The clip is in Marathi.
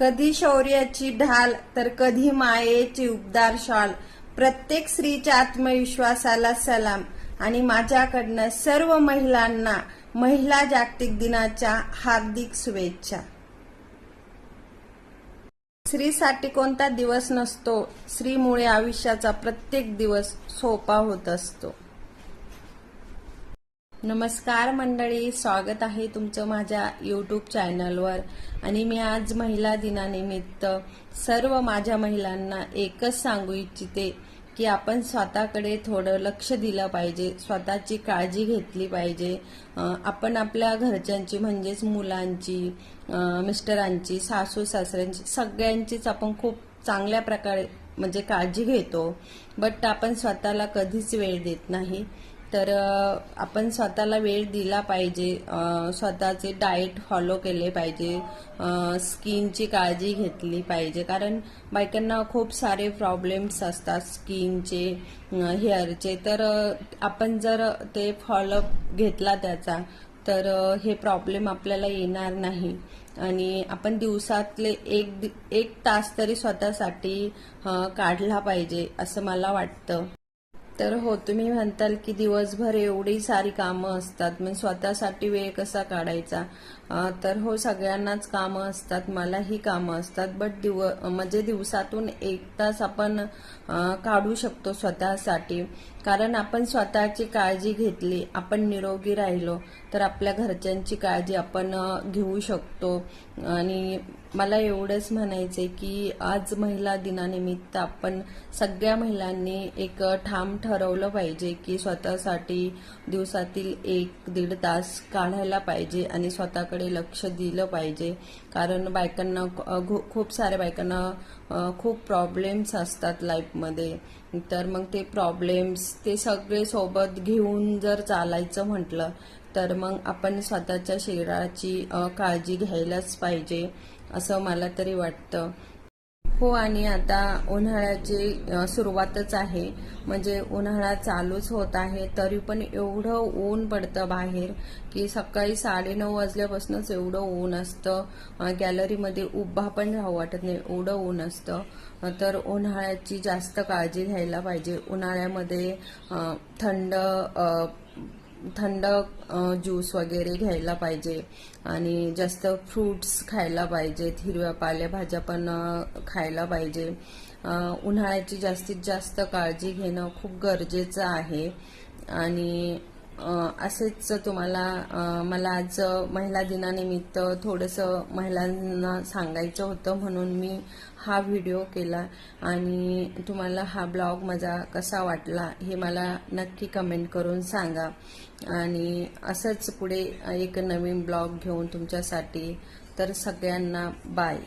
कधी शौर्याची ढाल तर कधी मायेची उबदार शाल. प्रत्येक स्त्रीच्या आत्मविश्वासाला सलाम. आणि माझ्याकडनं सर्व महिलांना महिला जागतिक दिनाच्या हार्दिक शुभेच्छा. स्त्रीसाठी कोणता दिवस नसतो स्त्रीमुळे आयुष्याचा प्रत्येक दिवस सोपा होत असतो. नमस्कार मंडळी स्वागत आहे तुमचं माझ्या यूट्यूब चॅनलवर आणि मी आज महिला दिनानिमित्त सर्व माझ्या महिलांना एकच सांगू इच्छिते की आपण स्वतःकडे थोडं लक्ष दिलं पाहिजे स्वतःची काळजी घेतली पाहिजे. आपण आपल्या घरच्यांची म्हणजेच मुलांची मिस्टरांची सासू सासऱ्यांची सगळ्यांचीच आपण खूप चांगल्या प्रकारे म्हणजे काळजी घेतो. बट आपण स्वतःला कधीच वेळ देत नाही. तर आपण स्वतःला वेळ दिला पाहिजे. स्वतःचे डाएट फॉलो केले पाहिजे. स्किनची काळजी घेतली पाहिजे. कारण बायकांना खूप सारे प्रॉब्लेम्स असतात स्किनचे हेअरचे तर आपण जर ते फॉलोअप घेतला त्याचा तर हे प्रॉब्लेम आपल्याला येणार नाही. आणि आपण दिवसातले एक दि- एक तास तरी स्वतःसाठी काढला पाहिजे असं मला वाटतं. तर हो तुम्ही म्हणताल की दिवसभर एवढी सारी कामं असतात. मग स्वतःसाठी वेळ कसा काढायचा? तर हो सगळ्यांनाच कामं असतात. मलाही कामं असतात. बट दिव म्हणजे दिवसातून एक तास आपण काढू शकतो स्वतःसाठी. कारण आपण स्वतःची काळजी घेतली आपण निरोगी राहिलो तर आपल्या घरच्यांची काळजी आपण घेऊ शकतो. आणि मला एवढंच म्हणायचंय की आज महिला दिनानिमित्त आपण सगळ्या महिलांनी एक ठाम ठरवलं पाहिजे की स्वतःसाठी दिवसातील एक दीड तास काढायला पाहिजे आणि स्वतःकडे लक्ष दिलं पाहिजे. कारण बायकांना खूप साऱ्या बायकांना खूप प्रॉब्लेम्स असतात लाईफमध्ये तर मग ते प्रॉब्लेम्स ते सगळे सोबत घेऊन जर चालायचं म्हटलं तर मग आपण स्वतःच्या शरीराची काळजी घ्यायलाच पाहिजे असं मला तरी वाटतं. हो आणि आता उन्हाळ्याची सुरुवातच आहे. म्हणजे उन्हाळा चालूच होत आहे. तरी पण एवढं ऊन पडतं बाहेर की सकाळी साडेनऊ वाजल्यापासूनच एवढं ऊन असतं. गॅलरीमध्ये उभा पण राहू वाटत नाही. एवढं ऊन असतं. तर उन्हाळ्याची जास्त काळजी घ्यायला पाहिजे. उन्हाळ्यामध्ये थंड थंड ज्यूस वगैरे घ्यायला पाहिजे. आणि जास्त फ्रूट्स खायला पाहिजेत हिरव्या पालेभाज्या पण खायला पाहिजे. उन्हाळ्याची जास्तीत जास्त काळजी घेणं खूप गरजेचं आहे. आणि असेच तुम्हाला मला आज महिला दिनानिमित्त थोडंसं महिलांना सांगायचं होतं म्हणून मी हा व्हिडिओ केला. आणि तुम्हाला हा ब्लॉग माझा कसा वाटला हे मला नक्की कमेंट करून सांगा. आणि असंच पुढे एक नवीन ब्लॉग घेऊन तुमच्यासाठी. तर सगळ्यांना बाय.